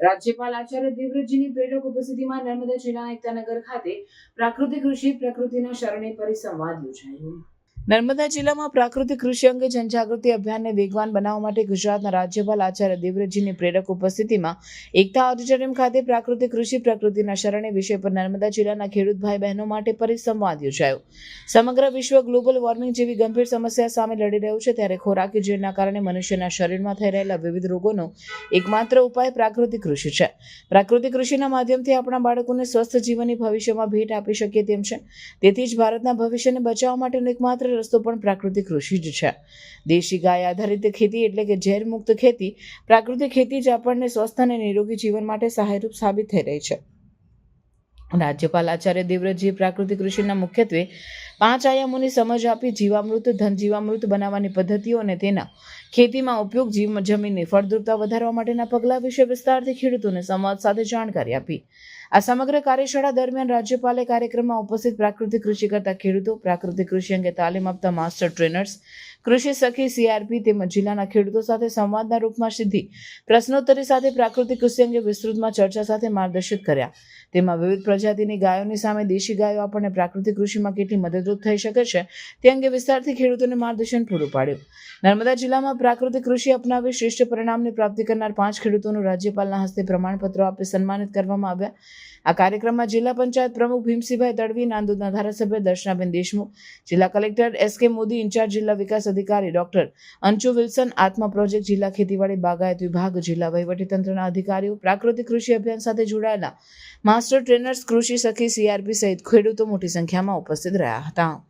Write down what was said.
રાજ્યપાલ આચાર્ય દેવવ્રતજીની પ્રેરક ઉપસ્થિતિમાં નર્મદા જિલ્લાના એકતાનગર ખાતે પ્રાકૃતિક કૃષિ પ્રકૃતિના શરણે પરિસંવાદ યોજાયો. નર્મદા જિલ્લામાં પ્રાકૃતિક કૃષિ અંગે જનજાગૃતિ અભિયાનને વેગવાન બનાવવા માટે ગુજરાતના રાજ્યપાલ આચાર્ય દેવવ્રતજીની પ્રેરક ઉપસ્થિતિમાં એકતા ઓડિટોરિયમ ખાતે પ્રાકૃતિક કૃષિ પ્રકૃતિના શરણે વિષય પર નર્મદા જિલ્લાના ખેડૂત ભાઈ બહેનો માટે પરિસંવાદ યોજાયો. સમગ્ર વિશ્વ ગ્લોબલ વોર્મિંગ જેવી ગંભીર સમસ્યા સામે લડી રહ્યું છે ત્યારે ખોરાકી જેના કારણે મનુષ્યના શરીરમાં થઈ રહેલા વિવિધ રોગોનો એકમાત્ર ઉપાય પ્રાકૃતિક કૃષિ છે. પ્રાકૃતિક કૃષિના માધ્યમથી આપણા બાળકોને સ્વસ્થ જીવનની ભવિષ્યમાં ભેટ આપી શકીએ તેમ છે. તેથી જ ભારતના ભવિષ્યને બચાવવા માટેનું એકમાત્ર રસ્તો પણ પ્રાકૃતિક કૃષિ જ છે. દેશી ગાય આધારિત ખેતી એટલે કે ઝેર મુક્ત ખેતી પ્રાકૃતિક ખેતી જ આપણને સ્વસ્થ અને નિરોગી જીવન માટે સહાયરૂપ સાબિત થઈ રહી છે. રાજ્યપાલ આચાર્ય દેવવ્રતજીએ પ્રાકૃતિક કૃષિના મુખ્યત્વે પાંચ આયામોની સમજ આપી જીવામૃત ધન જીવામૃત બનાવવાની પદ્ધતિઓ અને તેના ખેતીમાં ઉપયોગ જીવ જમીનની ફળદ્રુપતા વધારવા માટેના પગલાં વિશે વિસ્તારથી ખેડૂતોને સંવાદ સાથે જાણકારી આપી. આ સમગ્ર કાર્યશાળા દરમિયાન રાજ્યપાલે કાર્યક્રમમાં ઉપસ્થિત પ્રાકૃતિક કૃષિ કરતા ખેડૂતો, પ્રાકૃતિક કૃષિ અંગે તાલીમ આપતા માસ્ટર ટ્રેનર્સ કૃષિ સખી સીઆરપી તેમજ જિલ્લાના ખેડૂતો સાથે સંવાદના રૂપમાં સિદ્ધિ, પ્રશ્નોત્તરી સાથે પ્રાકૃતિક કૃષિ અંગે વિસ્તૃતમાં ચર્ચા સાથે માર્ગદર્શિત કર્યા. તેમાં વિવિધ પ્રજાતિની ગાયોની સામે દેશી ગાયો આપણને પ્રાકૃતિક કૃષિમાં કેટલી મદદરૂપ થઈ શકે છે તે અંગે વિસ્તારથી ખેડૂતોને માર્ગદર્શન પૂરું પાડ્યું. નર્મદા જિલ્લામાં પ્રાકૃતિક કૃષિ અપનાવી શ્રેષ્ઠ પરિણામની પ્રાપ્તિ કરનાર પાંચ ખેડૂતોનું રાજ્યપાલના હસ્તે પ્રમાણપત્રો આપી સન્માનિત કરવામાં આવ્યા. આ કાર્યક્રમમાં જિલ્લા પંચાયત પ્રમુખ ભીમસિંહભાઈ તડવી નાંદોદના ધારાસભ્ય દર્શનાબેન દેશમુખ, જિલ્લા કલેક્ટર એસ કે મોદી, ઇન્ચાર્જ જિલ્લા વિકાસ અધિકારી ડોક્ટર અંશુ વિલ્સન, આત્મા પ્રોજેક્ટ જિલ્લા ખેતીવાડી બાગાયત વિભાગ, જિલ્લા વહીવટીતંત્રના અધિકારીઓ, પ્રાકૃતિક કૃષિ અભિયાન સાથે જોડાયેલા માસ્ટર ટ્રેનર્સ, કૃષિ સખી, સીઆરપી સહિત ખેડૂતો મોટી સંખ્યામાં ઉપસ્થિત રહ્યા હતા.